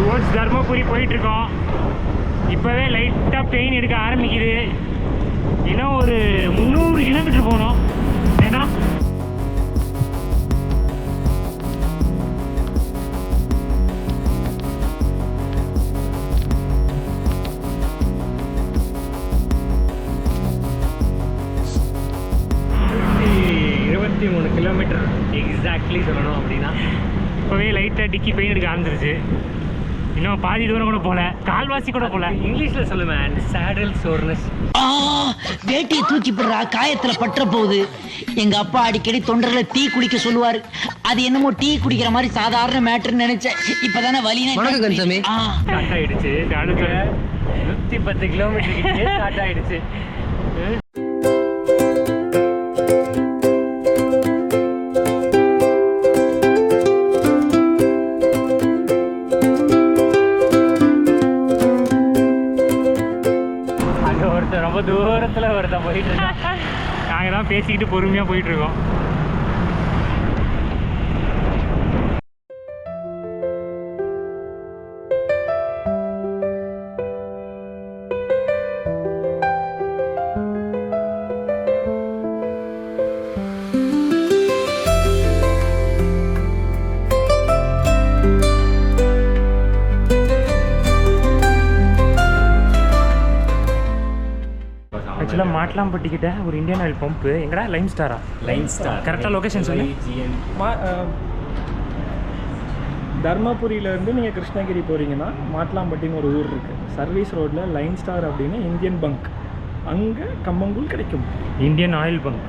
Towards Dharmapuri போயிட்டுருக்கோம். இப்போவே லைட்டாக பெயின் எடுக்க ஆரம்பிக்குது. இன்னும் ஒரு முந்நூறு கிலோமீட்டர் போகணும் ஏன்னா இருபத்தி மூணு கிலோமீட்டர் எக்ஸாக்ட்லி சொல்லணும் அப்படின்னா. இப்போவே லைட்டாக டிக்கி பெயின் எடுக்க ஆரம்பிச்சிருச்சு. இன்னும் பாதி தூரம் கூட போகல கால்வாசி கூட போகல இங்கிலீஷ்ல சொல்லுவேன் சேடல் சோர்னஸ் ஆ வேட்டியை தூக்கி போடுறா காயத்துல பற்ற போகுது. எங்க அப்பா அடிக்கடி தொண்டர்ல டீ குடிக்க சொல்லுவாரு. அது என்னமோ டீ குடிக்கிற மாதிரி சாதாரண மேட்டர்னு நினைச்சேன். இப்பதானே வலினா ஆயிடுச்சு. நூத்தி பத்து கிலோமீட்டர் ஸ்டார்ட் ஆயிடுச்சு. ரொம்ப தூரத்துல ஒருத்தன் போயிட்டு இருக்கான். நாங்கள் தான் பேசிக்கிட்டு பொறுமையாக போயிட்டுருக்கோம் ஆக்சுவலாக மாட்லாம்பட்டிக்கிட்ட ஒரு இந்தியன் ஆயில் பம்ப்பு எங்கடா? லைன் ஸ்டாரா? Line star. கரெக்டாக லொகேஷன் சொல்லு. தர்மபுரியிலேருந்து நீங்கள் கிருஷ்ணகிரி போகிறீங்கன்னா மாட்லாம்பட்டின்னு ஒரு ஊர் இருக்குது சர்வீஸ் ரோட்டில் லைன் ஸ்டார் அப்படின்னு இந்தியன் பங்க். அங்கே கம்மங்கூழ் கிடைக்கும். Indian oil bunk.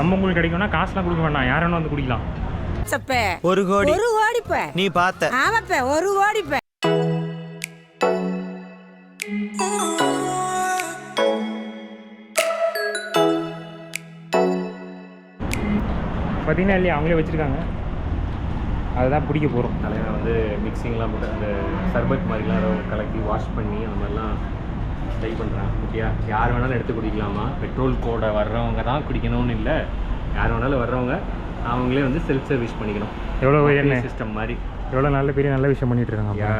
கம்பங்கூழ் கிடைக்கும்னா காசுலாம் கொடுக்க வேண்டாம் யார் வேணா வந்து குடிக்கலாம். சப்ப ஒரு கோடி. ஒரு ஓடிப்ப நீ பார்த்த. ஆமாப்ப ஒரு ஓடிப்ப பார்த்தீங்கன்னா இல்லையா அவங்களே வச்சுருக்காங்க. அதுதான் பிடிக்க போகிறோம் தலைவன் வந்து மிக்சிங்லாம் போட்டு அந்த சர்பத் மாதிரிலாம் கலக்கி வாஷ் பண்ணி அந்த மாதிரிலாம் ட்ரை பண்ணுறான் ஓகேயா யார் வேணாலும் எடுத்து குடிக்கலாமா? பெட்ரோல் கோட வர்றவங்க தான் குடிக்கணும்னு இல்லை. யார் வேணாலும் வர்றவங்க அவங்களே வந்து செல்ஃப் சர்வீஸ் பண்ணிக்கணும் எவ்வளோ சிஸ்டம் மாதிரி. எவ்வளோ நல்ல பெரிய நல்ல விஷயம் பண்ணிட்டு இருக்காங்க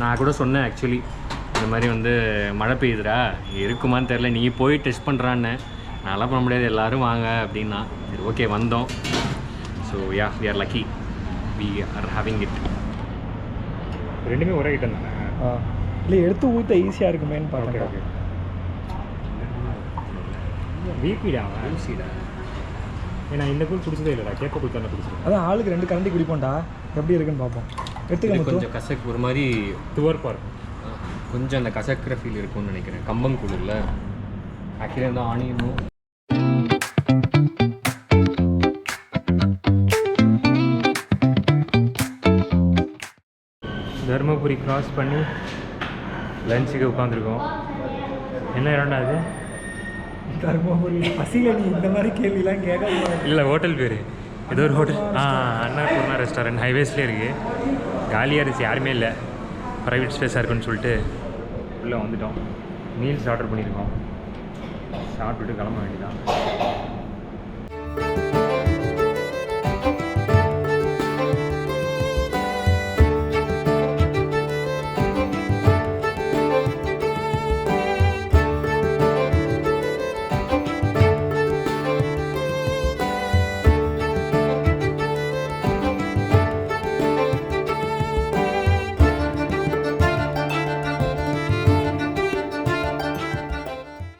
நான் கூட சொன்னேன் ஆக்சுவலி இந்த மாதிரி வந்து மழை பெய்யுதுடா. இருக்குமான்னு தெரில நீ போய் டெஸ்ட் பண்ணுறான்னு நான்லாம் பண்ண முடியாது. எல்லாரும் வாங்க அப்படின்னா சரி ஓகே வந்தோம். So ya we are lucky we are having it ரெண்டுமே ஒரே ஐட்டம் தானே? இல்லை எடுத்து ஊற்ற ஈஸியாக இருக்குமேன்னு ஓகே பாருங்க. ஓகே ஊசிடா ஏன்னா இந்த கூழ் குடிச்சதே இல்லைடா. கேட்க கூழ் தானே அதான் ஆளுக்கு ரெண்டு கரண்டி குடிப்போம்டா. எப்படி இருக்குன்னு பார்ப்போம் எடுத்துக்க கொஞ்சம் கசக்கு ஒரு மாதிரி துவர்ப்பா இருக்கும். கொஞ்சம் அந்த கசக்கிற ஃபீல் இருக்கும்னு நினைக்கிறேன். கம்பங்கூழில் ஆக்சுவலி வந்து ஆனியனும் தருமபுரி கிராஸ் பண்ணி லஞ்சுக்கு உட்காந்துருக்கோம் என்ன இடம்டா அது தர்மபுரி. பசியில் நீ இந்த மாதிரி கேள்விலாம் கேட்க இல்லை ஹோட்டல் பேர். ஏதோ ஒரு ஹோட்டல் ஆ அன்னபூர்ணா ரெஸ்டாரண்ட் ஹைவேஸ்லேயே இருக்குது காலியாக இருந்துச்சு யாருமே இல்லை. ப்ரைவேட் ஸ்பேஸாக இருக்குன்னு சொல்லிட்டு உள்ளே வந்துட்டோம். மீல்ஸ் ஆர்டர் பண்ணியிருக்கோம். சாப்பிட்டுட்டு கிளம்ப வேண்டியதான்